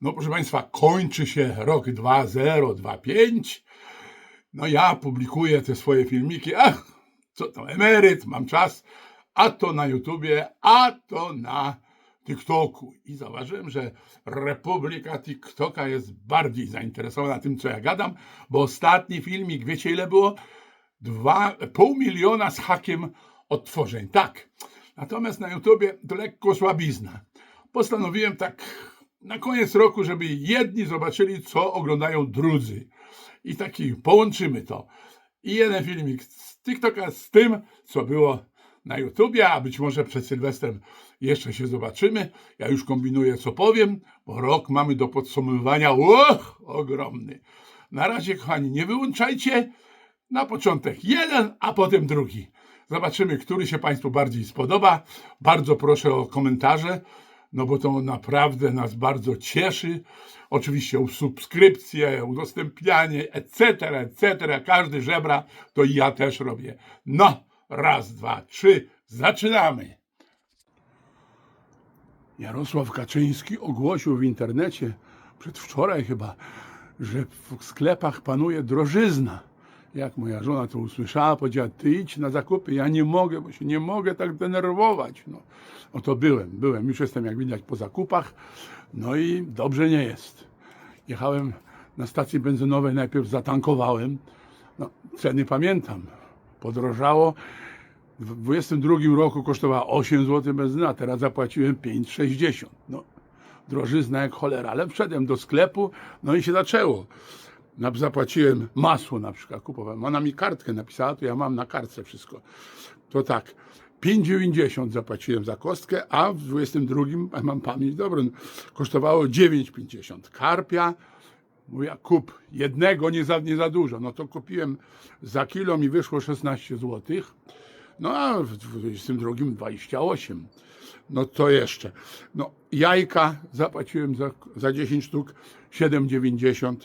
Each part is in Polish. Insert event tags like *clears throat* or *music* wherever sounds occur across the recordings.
No proszę Państwa, kończy się rok 2025. No ja publikuję te swoje filmiki. Ach, co tam, emeryt, mam czas. A to na YouTubie, a to na TikToku. I zauważyłem, że Republika TikToka jest bardziej zainteresowana tym, co ja gadam, bo ostatni filmik, wiecie ile było? Dwa, pół miliona z hakiem odtworzeń. Tak. Natomiast na YouTubie to lekko słabizna. Postanowiłem tak na koniec roku, żeby jedni zobaczyli, co oglądają drudzy. I taki połączymy to. I jeden filmik z TikToka z tym, co było na YouTubie, a być może przed Sylwestrem jeszcze się zobaczymy. Ja już kombinuję, co powiem, bo rok mamy do podsumowywania. Łoch, ogromny. Na razie, kochani, nie wyłączajcie. Na początek jeden, a potem drugi. Zobaczymy, który się Państwu bardziej spodoba. Bardzo proszę o komentarze, no bo to naprawdę nas bardzo cieszy. Oczywiście o subskrypcję, udostępnianie, etc., etc. Każdy żebra, to ja też robię. No, raz, dwa, trzy, zaczynamy. Jarosław Kaczyński ogłosił w internecie, przedwczoraj chyba, że w sklepach panuje drożyzna. Jak moja żona to usłyszała, powiedziała, ty idź na zakupy, ja nie mogę, bo się nie mogę tak denerwować. No, no to byłem, byłem, już jestem jak widać po zakupach, no i dobrze nie jest. Jechałem na stacji benzynowej, najpierw zatankowałem, no, ceny pamiętam, podrożało, w 22 roku kosztowała 8 zł benzyna, teraz zapłaciłem 5,60. No, drożyzna jak cholera, ale wszedłem do sklepu, no i się zaczęło. Zapłaciłem masło na przykład, kupowałem. Ona mi kartkę napisała, to ja mam na kartce wszystko. To tak, 5,90 zapłaciłem za kostkę, a w 22, a mam pamięć dobrą, kosztowało 9,50. Karpia, Mówię, kup jednego, nie za, nie za dużo. No to kupiłem za kilo, mi wyszło 16 zł. No a w 22 28. No to jeszcze. No jajka zapłaciłem za, za 10 sztuk 7,90.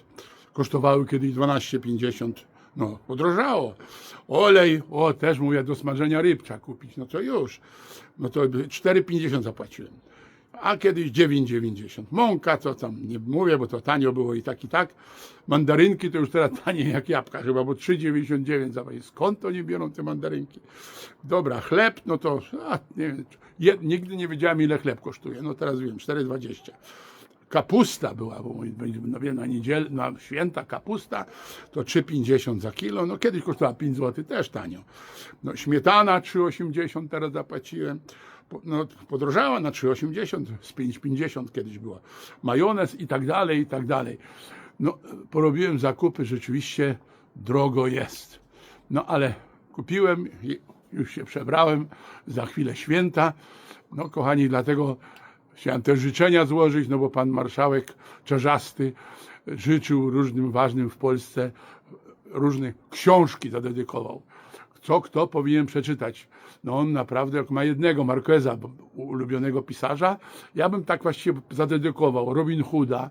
Kosztowały kiedyś 12,50. No, podrożało. Olej, o też mówię, do smażenia ryb trzeba kupić. No to już. No to 4,50 zapłaciłem a kiedyś 9,90. Mąka, co tam, nie mówię, bo to tanio było i tak, i tak. Mandarynki to już teraz tanie jak jabłka chyba, bo 3,99 za Skąd oni biorą te mandarynki? Dobra, chleb, no to, a, nie wiem, je, nigdy nie wiedziałem ile chleb kosztuje, no teraz wiem, 4,20. Kapusta była, bo będzie na, niedzielę, na święta kapusta to 3,50 za kilo. No kiedyś kosztowała 5 zł, też tanio. No śmietana 3,80 teraz zapłaciłem. No, podrożała na 3,80, z 5,50 kiedyś była. Majonez i tak dalej, i tak dalej. No, porobiłem zakupy, rzeczywiście drogo jest. No ale kupiłem, już się przebrałem, za chwilę święta. No kochani, dlatego chciałem też życzenia złożyć, no bo pan marszałek Czerzasty życzył różnym ważnym w Polsce, różne książki zadedykował. Co kto powinien przeczytać? No on naprawdę, jak ma jednego Marqueza, ulubionego pisarza, ja bym tak właściwie zadedykował Robin Hooda,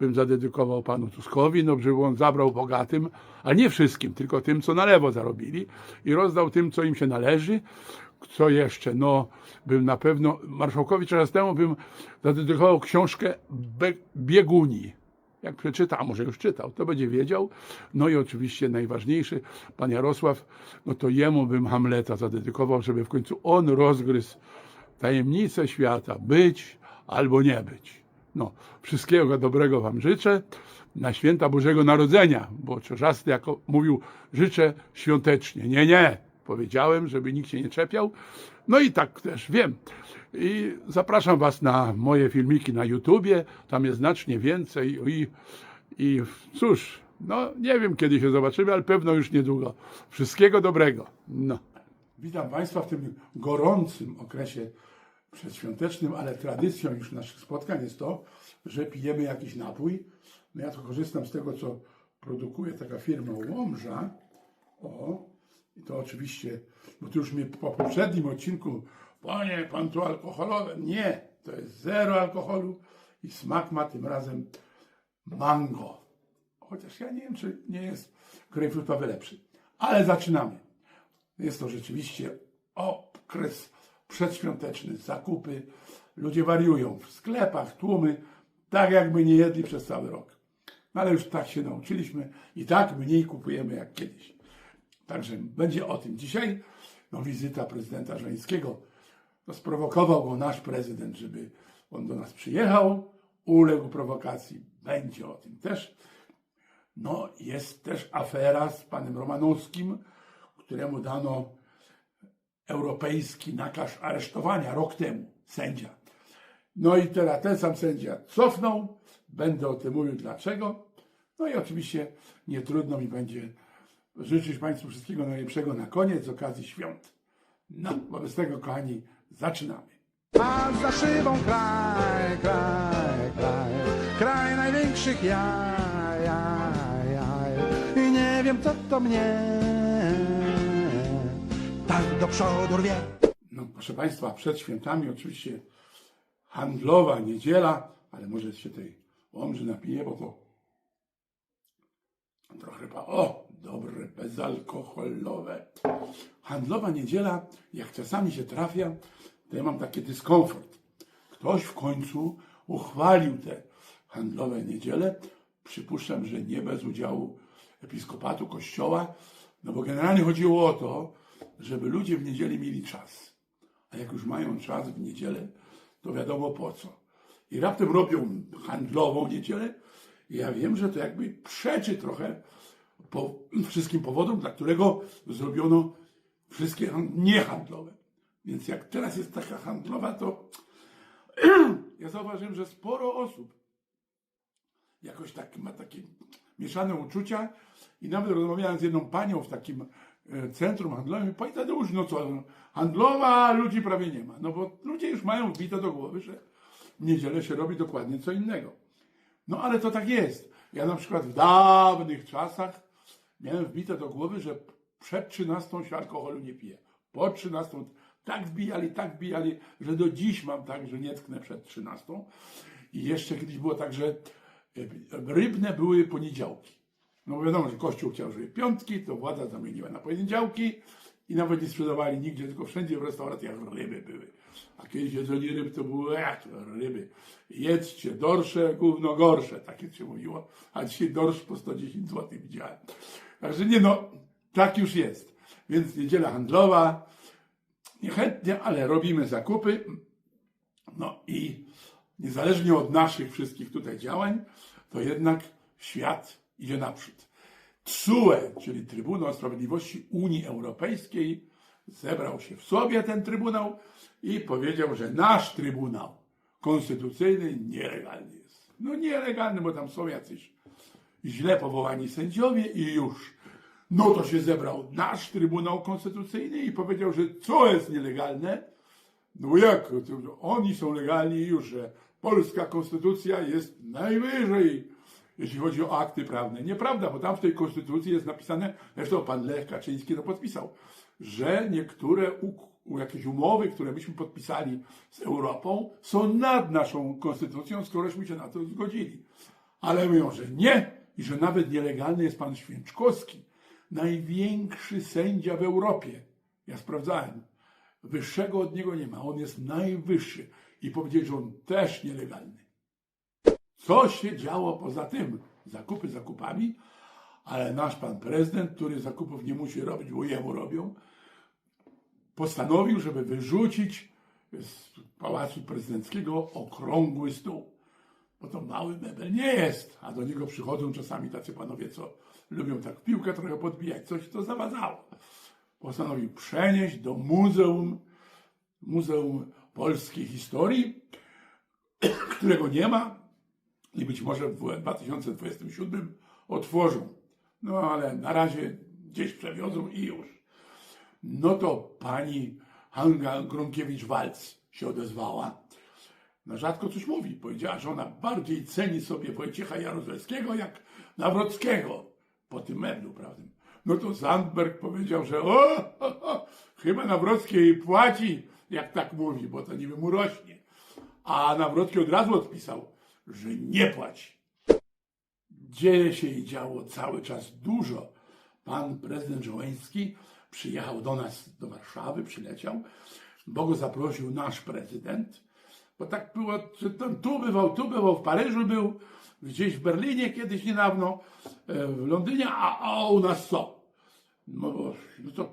bym zadedykował panu Tuskowi, no żeby on zabrał bogatym, ale nie wszystkim, tylko tym, co na lewo zarobili i rozdał tym, co im się należy. Co jeszcze? No, bym na pewno, marszałkowi Czerzastemu bym zadedykował książkę Be- Bieguni. Jak przeczyta, a może już czytał, to będzie wiedział. No i oczywiście najważniejszy, pan Jarosław, no to jemu bym Hamleta zadedykował, żeby w końcu on rozgryzł tajemnicę świata, być albo nie być. No, wszystkiego dobrego wam życzę na święta Bożego Narodzenia, bo Czerzasty jako mówił, życzę świątecznie. Nie, nie, powiedziałem, żeby nikt się nie czepiał. No i tak też wiem. I zapraszam was na moje filmiki na YouTubie, tam jest znacznie więcej i, i cóż, no nie wiem kiedy się zobaczymy, ale pewno już niedługo. Wszystkiego dobrego. No. Witam Państwa w tym gorącym okresie przedświątecznym, ale tradycją już naszych spotkań jest to, że pijemy jakiś napój. No ja to korzystam z tego, co produkuje taka firma Łomża. O, i to oczywiście, bo tu już mnie po poprzednim odcinku, panie, pan tu alkoholowe. Nie, to jest zero alkoholu i smak ma tym razem mango. Chociaż ja nie wiem, czy nie jest grejpfrutowy lepszy. Ale zaczynamy. Jest to rzeczywiście okres przedświąteczny, zakupy. Ludzie wariują w sklepach, tłumy. tak jakby nie jedli przez cały rok. No ale już tak się nauczyliśmy i tak mniej kupujemy jak kiedyś. Także będzie o tym dzisiaj. No wizyta prezydenta Żońskiego. No, sprowokował go nasz prezydent, żeby on do nas przyjechał, uległ prowokacji. Będzie o tym też. No jest też afera z panem Romanowskim, któremu dano europejski nakaz aresztowania rok temu, sędzia. No i teraz ten sam sędzia cofnął, będę o tym mówił dlaczego. No i oczywiście nie trudno mi będzie życzyć Państwu wszystkiego najlepszego na koniec z okazji świąt. No, wobec tego, kochani, zaczynamy. A za szybą kraj, kraj, kraj, kraj największych jaj, jaj, jaj. I nie wiem co to mnie tak do przodu rwie. No, proszę Państwa, przed świętami oczywiście handlowa niedziela, ale może się tej łomży napije, bo to trochę pa... O, dobre, bezalkoholowe. Handlowa niedziela, jak czasami się trafia, to ja mam taki dyskomfort. Ktoś w końcu uchwalił te handlowe niedziele. Przypuszczam, że nie bez udziału episkopatu, kościoła, no bo generalnie chodziło o to, żeby ludzie w niedzielę mieli czas. A jak już mają czas w niedzielę, to wiadomo po co. I raptem robią handlową niedzielę. I ja wiem, że to jakby przeczy trochę po wszystkim powodom, dla którego zrobiono wszystkie hand- niehandlowe. Więc jak teraz jest taka handlowa, to *clears throat* ja zauważyłem, że sporo osób jakoś tak ma takie mieszane uczucia i nawet rozmawiałem z jedną panią w takim e, centrum handlowym pani Tadeusz, no co, handlowa, ludzi prawie nie ma. No bo ludzie już mają wbite do głowy, że w niedzielę się robi dokładnie co innego. No ale to tak jest. Ja na przykład w dawnych czasach miałem wbite do głowy, że przed 13 się alkoholu nie pije. Po 13 tak wbijali, tak wbijali, że do dziś mam tak, że nie tknę przed 13. I jeszcze kiedyś było tak, że rybne były poniedziałki. No wiadomo, że Kościół chciał, żeby piątki, to władza zamieniła na poniedziałki i nawet nie sprzedawali nigdzie, tylko wszędzie w restauracjach ryby były. A kiedyś jedzenie ryb to były jak ryby. Jedzcie dorsze, gówno gorsze, takie się mówiło. A dzisiaj dorsz po 110 zł widziałem. Także nie no, tak już jest. Więc niedziela handlowa, niechętnie, ale robimy zakupy. No i niezależnie od naszych wszystkich tutaj działań, to jednak świat idzie naprzód. TSUE, czyli Trybunał Sprawiedliwości Unii Europejskiej, zebrał się w sobie ten Trybunał i powiedział, że nasz Trybunał Konstytucyjny nielegalny jest. No nielegalny, bo tam są jacyś źle powołani sędziowie i już. No to się zebrał nasz Trybunał Konstytucyjny i powiedział, że co jest nielegalne, no jak? Oni są legalni już, że polska konstytucja jest najwyżej, jeśli chodzi o akty prawne. Nieprawda, bo tam w tej konstytucji jest napisane, zresztą pan Lech Kaczyński to podpisał, że niektóre jakieś umowy, które myśmy podpisali z Europą, są nad naszą konstytucją, skorośmy się na to zgodzili. Ale mówią, że nie i że nawet nielegalny jest pan Święczkowski, największy sędzia w Europie. Ja sprawdzałem. Wyższego od niego nie ma. On jest najwyższy. I powiedzieli, że on też nielegalny. Co się działo poza tym? Zakupy zakupami, ale nasz pan prezydent, który zakupów nie musi robić, bo jemu robią, postanowił, żeby wyrzucić z pałacu prezydenckiego okrągły stół. Bo to mały mebel nie jest, a do niego przychodzą czasami tacy panowie, co lubią tak piłkę trochę podbijać, coś to zawadzało. Postanowił przenieść do muzeum, Muzeum Polskiej Historii, *coughs* którego nie ma i być może w 2027 otworzą. No ale na razie gdzieś przewiozą i już. No to pani Hanga Gronkiewicz-Walc się odezwała. No rzadko coś mówi. Powiedziała, że ona bardziej ceni sobie Wojciecha Jaruzelskiego jak Nawrockiego po tym meblu, prawda? No to Sandberg powiedział, że o, chyba Nawrocki jej płaci, jak tak mówi, bo to niby mu rośnie. A Nawrocki od razu odpisał, że nie płaci. Dzieje się i działo cały czas dużo. Pan prezydent Żołański przyjechał do nas, do Warszawy, przyleciał, bo go zaprosił nasz prezydent, Bo tak było, że tu bywał, tu bywał, w Paryżu był, gdzieś w Berlinie kiedyś niedawno, e, w Londynie, a, a u nas co? No no to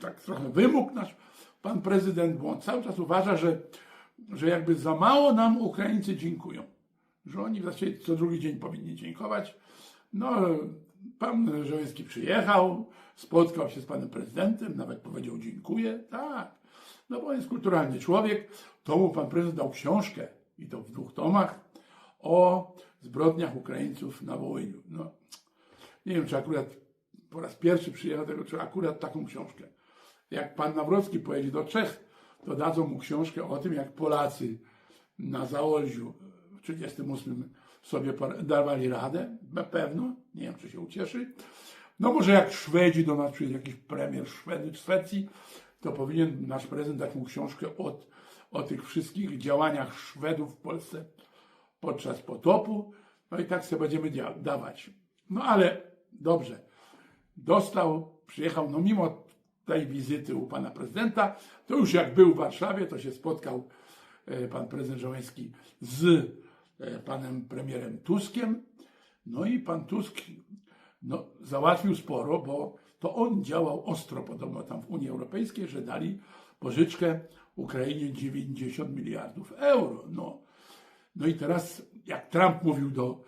tak trochę wymógł nasz pan prezydent, bo on cały czas uważa, że, że jakby za mało nam Ukraińcy dziękują. Że oni właściwie co drugi dzień powinni dziękować. No, pan Żołęski przyjechał, spotkał się z panem prezydentem, nawet powiedział dziękuję. Tak, no bo jest kulturalny człowiek. To mu pan prezydent dał książkę, i to w dwóch tomach, o zbrodniach Ukraińców na Wołyniu. No, nie wiem, czy akurat po raz pierwszy przyjechał tego, czy akurat taką książkę. Jak pan Nawrocki pojedzie do Czech, to dadzą mu książkę o tym, jak Polacy na Zaolziu w 1938 sobie dawali radę. Na pewno, nie wiem, czy się ucieszy. No może jak Szwedzi do nas przyjdzie jakiś premier Szwedy, Szwecji, to powinien nasz prezydent dać mu książkę od, o tych wszystkich działaniach Szwedów w Polsce podczas potopu. No i tak sobie będziemy dawać. No ale dobrze. Dostał, przyjechał, no mimo tej wizyty u pana prezydenta, to już jak był w Warszawie, to się spotkał e, pan prezydent Żołęski z e, panem premierem Tuskiem. No i pan Tusk no, załatwił sporo, bo to on działał ostro podobno tam w Unii Europejskiej, że dali pożyczkę Ukrainie 90 miliardów euro. No, no i teraz, jak Trump mówił do,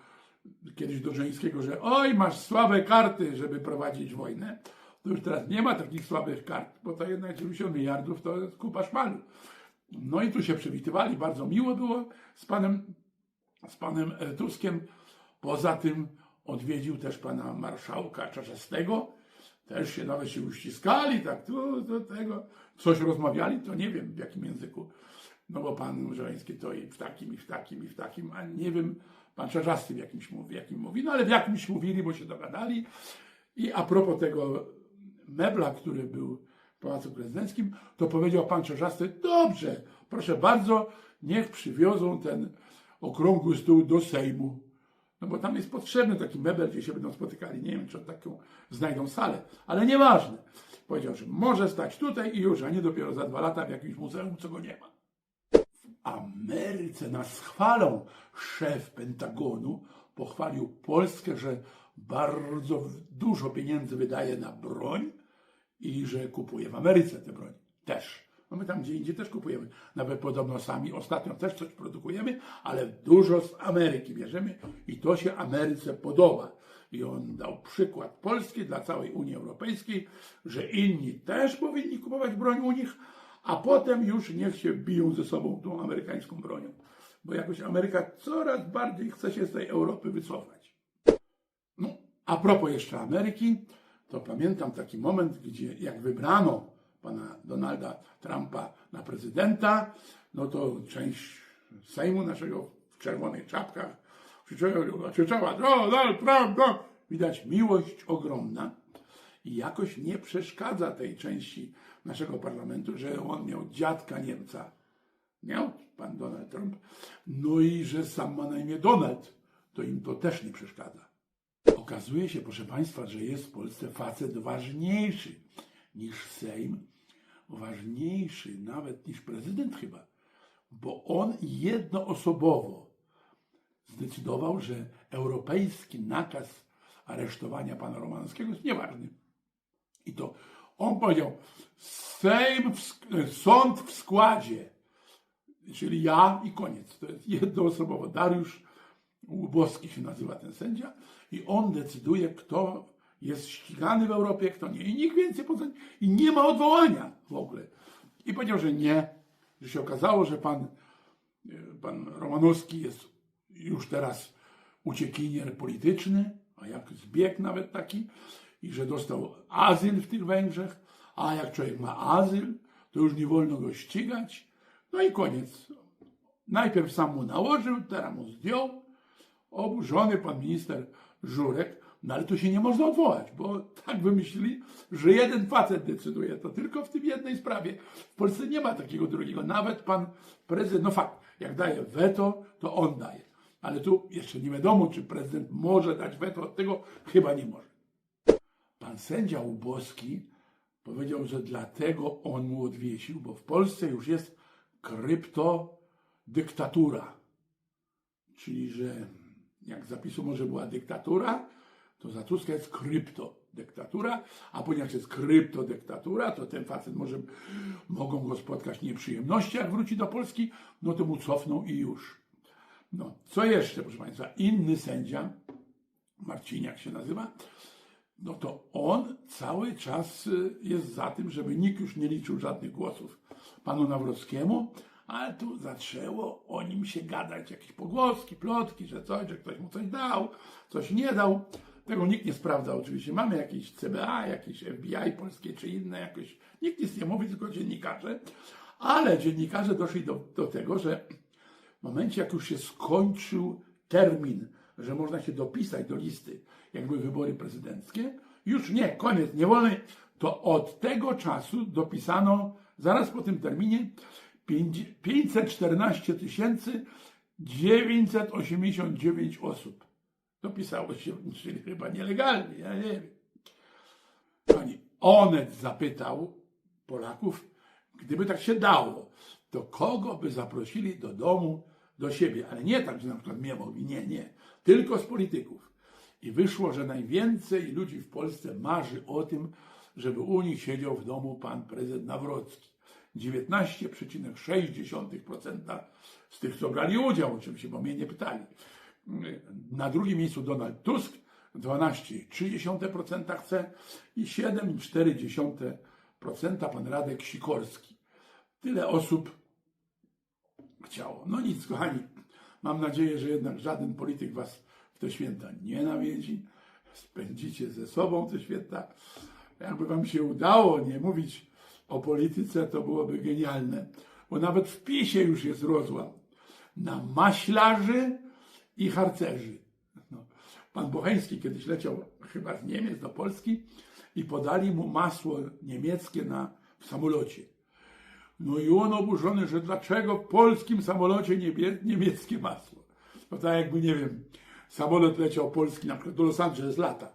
kiedyś do Żeńskiego, że oj, masz słabe karty, żeby prowadzić wojnę, to już teraz nie ma takich słabych kart, bo to jednak 90 miliardów to kupa szmalu. No i tu się przywitywali, bardzo miło było z panem, z panem e, Tuskiem. Poza tym odwiedził też pana marszałka Czaczastego. Też się nawet się uściskali, tak tu, do tego. Coś rozmawiali, to nie wiem w jakim języku. No bo pan Żeleński to i w takim, i w takim, i w takim, a nie wiem, pan Czarzasty w jakimś mówi, jakim mówi. No ale w jakimś mówili, bo się dogadali. I a propos tego mebla, który był w Pałacu Prezydenckim, to powiedział pan Czarzasty, dobrze, proszę bardzo, niech przywiozą ten okrągły stół do Sejmu. No bo tam jest potrzebny taki mebel, gdzie się będą spotykali. Nie wiem, czy taką znajdą salę, ale nieważne. Powiedział, że może stać tutaj i już, a nie dopiero za dwa lata w jakimś muzeum, co go nie ma. W Ameryce nas chwalą. Szef Pentagonu pochwalił Polskę, że bardzo dużo pieniędzy wydaje na broń i że kupuje w Ameryce tę broń. Też. No my tam gdzie indziej też kupujemy. Nawet podobno sami ostatnio też coś produkujemy, ale dużo z Ameryki bierzemy i to się Ameryce podoba. I on dał przykład Polski dla całej Unii Europejskiej, że inni też powinni kupować broń u nich, a potem już niech się biją ze sobą tą amerykańską bronią. Bo jakoś Ameryka coraz bardziej chce się z tej Europy wycofać. No, a propos jeszcze Ameryki, to pamiętam taki moment, gdzie jak wybrano pana Donalda Trumpa na prezydenta, no to część Sejmu naszego w czerwonych czapkach krzyczała, krzyczała Donald Trump, no. Widać miłość ogromna i jakoś nie przeszkadza tej części naszego parlamentu, że on miał dziadka Niemca. Miał pan Donald Trump. No i że sam ma na imię Donald, to im to też nie przeszkadza. Okazuje się, proszę Państwa, że jest w Polsce facet ważniejszy niż Sejm, ważniejszy nawet niż prezydent chyba, bo on jednoosobowo zdecydował, że europejski nakaz aresztowania pana Romanowskiego jest nieważny. I to on powiedział, Sejm, w, sk- sąd w składzie, czyli ja i koniec. To jest jednoosobowo. Dariusz Łuboski się nazywa ten sędzia i on decyduje, kto jest ścigany w Europie, kto nie. I nikt więcej poza. I nie ma odwołania w ogóle. I powiedział, że nie, że się okazało, że pan, e, pan Romanowski jest już teraz uciekinier polityczny, a jak zbieg nawet taki, i że dostał azyl w tych Węgrzech, a jak człowiek ma azyl, to już nie wolno go ścigać. No i koniec. Najpierw sam mu nałożył, teraz mu zdjął. Oburzony pan minister Żurek, no ale tu się nie można odwołać, bo tak wymyślili, że jeden facet decyduje, to tylko w tym jednej sprawie. W Polsce nie ma takiego drugiego. Nawet pan prezydent, no fakt, jak daje weto, to on daje. Ale tu jeszcze nie wiadomo, czy prezydent może dać weto, od tego chyba nie może. Pan sędzia Uboski powiedział, że dlatego on mu odwiesił, bo w Polsce już jest krypto dyktatura. Czyli, że jak zapisu może była dyktatura, to za Tuska jest kryptodyktatura, a ponieważ jest kryptodyktatura, to ten facet może, mogą go spotkać nieprzyjemności, jak wróci do Polski, no to mu cofną i już. No, co jeszcze, proszę Państwa, inny sędzia, Marciniak się nazywa, no to on cały czas y, jest za tym, żeby nikt już nie liczył żadnych głosów panu Nawrockiemu, ale tu zaczęło o nim się gadać, jakieś pogłoski, plotki, że coś, że ktoś mu coś dał, coś nie dał. Tego nikt nie sprawdza oczywiście. Mamy jakieś CBA, jakieś FBI polskie czy inne jakoś. Nikt nic nie mówi, tylko dziennikarze. Ale dziennikarze doszli do, do tego, że w momencie, jak już się skończył termin, że można się dopisać do listy, jak były wybory prezydenckie, już nie, koniec, nie wolno, to od tego czasu dopisano, zaraz po tym terminie, pięć- 514 989 osób. Dopisało się, czyli chyba nielegalnie, ja nie wiem. Pani Onet zapytał Polaków, gdyby tak się dało, to kogo by zaprosili do domu, do siebie, ale nie tak, że na przykład mnie mówi, nie, nie, tylko z polityków. I wyszło, że najwięcej ludzi w Polsce marzy o tym, żeby u nich siedział w domu pan prezydent Nawrocki. 19,6% z tych, co brali udział, oczywiście, bo mnie nie pytali. Na drugim miejscu Donald Tusk, 12,3% chce i 7,4% pan Radek Sikorski. Tyle osób chciało. No nic, kochani, mam nadzieję, że jednak żaden polityk was w te święta nie nawiedzi. Spędzicie ze sobą te święta. Jakby wam się udało nie mówić o polityce, to byłoby genialne. Bo nawet w PiSie już jest rozłam na maślarzy i harcerzy. No. Pan Bocheński kiedyś leciał chyba z Niemiec do Polski i podali mu masło niemieckie na, w samolocie. No i on oburzony, że dlaczego w polskim samolocie niebie, niemieckie masło. To tak jakby, nie wiem, samolot leciał polski na przykład do Los Angeles lata.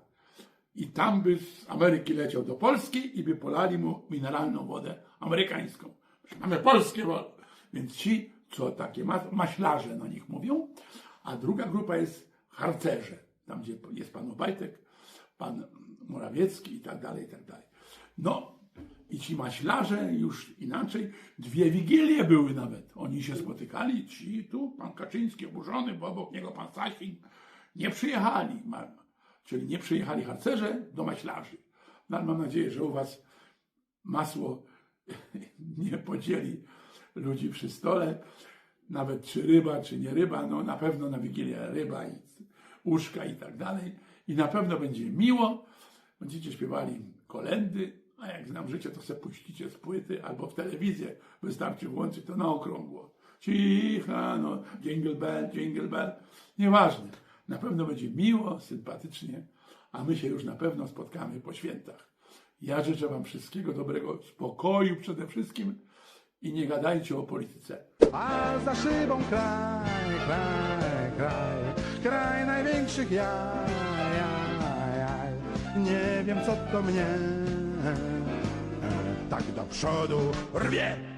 I tam by z Ameryki leciał do Polski i by polali mu mineralną wodę amerykańską. Mamy polskie wody. Więc ci, co takie ma, maślarze na nich mówią, a druga grupa jest harcerze. Tam, gdzie jest pan Obajtek, pan Morawiecki i tak dalej, i tak dalej. No, i ci maślarze już inaczej, dwie wigilie były nawet. Oni się spotykali, ci tu, pan Kaczyński oburzony, bo obok niego pan Sasin, nie przyjechali. Czyli nie przyjechali harcerze do maślarzy. No, mam nadzieję, że u was masło *laughs* nie podzieli ludzi przy stole. Nawet czy ryba, czy nie ryba, no na pewno na Wigilię ryba i uszka i tak dalej. I na pewno będzie miło. Będziecie śpiewali kolendy, a jak znam życie, to sobie puścicie z płyty albo w telewizję. Wystarczy włączyć to na okrągło. Cicha, no, jingle bell, jingle bell. Nieważne. Na pewno będzie miło, sympatycznie, a my się już na pewno spotkamy po świętach. Ja życzę Wam wszystkiego dobrego, spokoju przede wszystkim i nie gadajcie o polityce. A za szybą kraj, kraj, kraj, kraj największych jaj, jaj, jaj. Nie wiem co to mnie tak do przodu rwie.